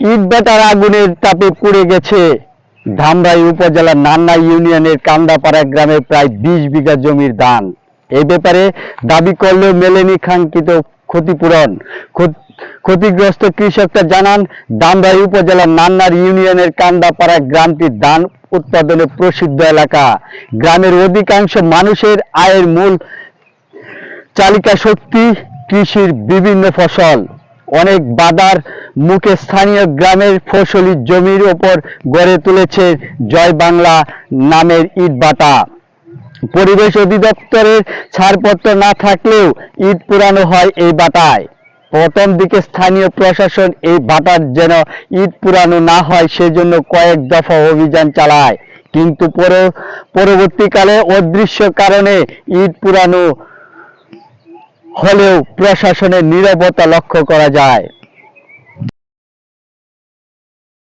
ইটবাটার আগুনের তাপে পুড়ে গেছে। ধামরাই উপজেলার নান্না ইউনিয়নের কান্দাপাড়া গ্রামের প্রায় বিশ বিঘা জমির ধান। এই ব্যাপারে দাবি করলেও মেলেনি কাঙ্ক্ষিত ক্ষতিপূরণ। ক্ষত- ক্ষতিগ্রস্ত কৃষকরা জানান দামরাই উপজেলার নান্নার ইউনিয়নের কান্দাপাড়া গ্রামটি ধান উৎপাদনে প্রসিদ্ধ এলাকা। গ্রামের অধিকাংশ মানুষের আয়ের মূল চালিকা শক্তি কৃষির বিভিন্ন ফসল। অনেক বাধার মুখে স্থানীয় গ্রামের ফসলি জমির ওপর গড়ে তুলেছে জয় বাংলা নামের ইটবাটা পরিবেশ অধিদপ্তরের ছাড়পত্র না থাকলেও ইট পুরানো হয় এই বাটায়। প্রথম দিকে স্থানীয় প্রশাসন এই বাটার যেন ইট পুরানো না হয় সেজন্য কয়েক দফা অভিযান চালায়। কিন্তু পর- পরবর্তীকালে অদৃশ্য কারণে ইট পুরানো হলেও প্রশাসনের নীরবতা লক্ষ্য করা যায়।